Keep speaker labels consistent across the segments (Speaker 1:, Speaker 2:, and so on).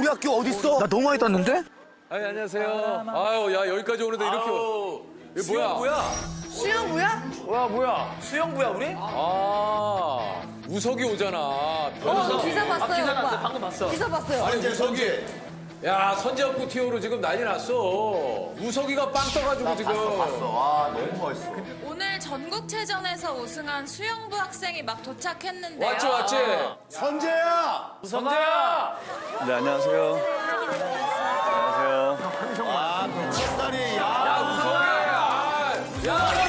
Speaker 1: 우리 학교 어디 있어? 나 너무 많이 땄는데?
Speaker 2: 아니, 안녕하세요. 아유, 야, 여기까지 오는데 이렇게. 이게 뭐야?
Speaker 3: 수영부야?
Speaker 1: 와 뭐야? 수영부야 우리?
Speaker 2: 아, 우석이 오잖아.
Speaker 3: 어,
Speaker 2: 변우석이.
Speaker 3: 기사 봤어요.
Speaker 1: 기사
Speaker 3: 오빠.
Speaker 1: 났어요. 방금 봤어.
Speaker 3: 기사 봤어요.
Speaker 2: 아니, 우석이. 야, 선제학부 티오로 지금 난리 났어. 우석이가 빵 떠가지고 지금.
Speaker 1: 와 너무 멋있어.
Speaker 4: 오늘 전국체전에서 우승한 수영부 학생이 막 도착했는데요.
Speaker 2: 왔지, 왔지?
Speaker 1: 선재야.
Speaker 2: 선재야!
Speaker 5: 네, 안녕하세요. 안녕하세요.
Speaker 1: 아 첫살이 야.
Speaker 2: 야, 우석이! 아, 야,
Speaker 1: 야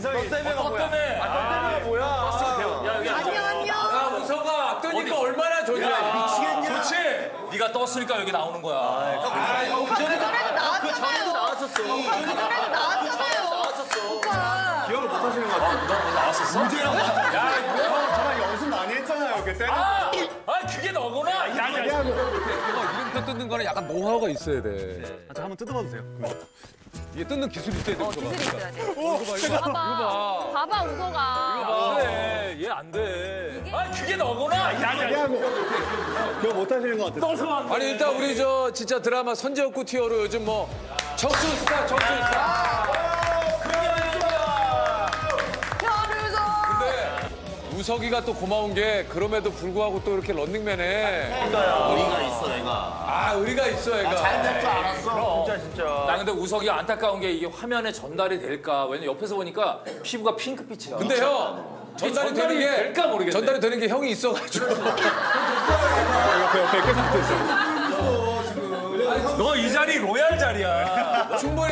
Speaker 2: 때문에.
Speaker 5: 인상이
Speaker 2: 때문에가 뭐야?
Speaker 3: 안녕, 안녕.
Speaker 2: 야, 우석아, 뜨니까 얼마나 좋냐.
Speaker 1: 미치겠냐?
Speaker 2: 좋지?
Speaker 6: 네가 떴으니까 여기 나오는 거야.
Speaker 3: 그 전에도 나왔잖아요.
Speaker 1: 나왔었어.
Speaker 3: 그 전에도 나왔잖아요. 오빠.
Speaker 5: 기억을 못 하시는 것 같아요.
Speaker 1: 문제라고.
Speaker 5: 형, 저랑 연습 많이 했잖아요, 그때.
Speaker 6: 아, 아 그게 너구나. 야, 야, 야.
Speaker 2: 이렇게 뜯는 거는 약간 노하우가 있어야 돼.
Speaker 5: 아, 저 한번 뜯어봐도 돼요?
Speaker 2: 이게 뜯는 기술이 있어야 돼.
Speaker 3: 어, 기술이 있어야 돼.
Speaker 4: 봐봐. 봐봐, 우석아.
Speaker 6: 그래, 얘안 돼. 아 그게 너구나. 야, 야, 야.
Speaker 5: 기억 못 하시는 것 같아요.
Speaker 2: 아니 일단 우리 저 진짜 드라마 선제옥구 티어로 요즘 뭐 적수 스타 적수 스타. 근데 우석이가 또 고마운 게 그럼에도 불구하고 또 이렇게 런닝맨에
Speaker 1: 의리가 있어 얘가.
Speaker 2: 아 의리가 있어 애가.
Speaker 1: 잘 될 줄 알았어. 진짜 진짜.
Speaker 6: 나 근데 우석이 안타까운 게 이게 화면에 전달이 될까? 왜냐면 옆에서 보니까 피부가 핑크빛이야.
Speaker 2: 근데 형 전달이
Speaker 6: 전달이
Speaker 2: 되는 게
Speaker 6: 될까 모르겠네.
Speaker 2: 전달이 되는 게 형이 있어가지고.
Speaker 6: 너 이 자리 로얄 자리야.
Speaker 2: 충분히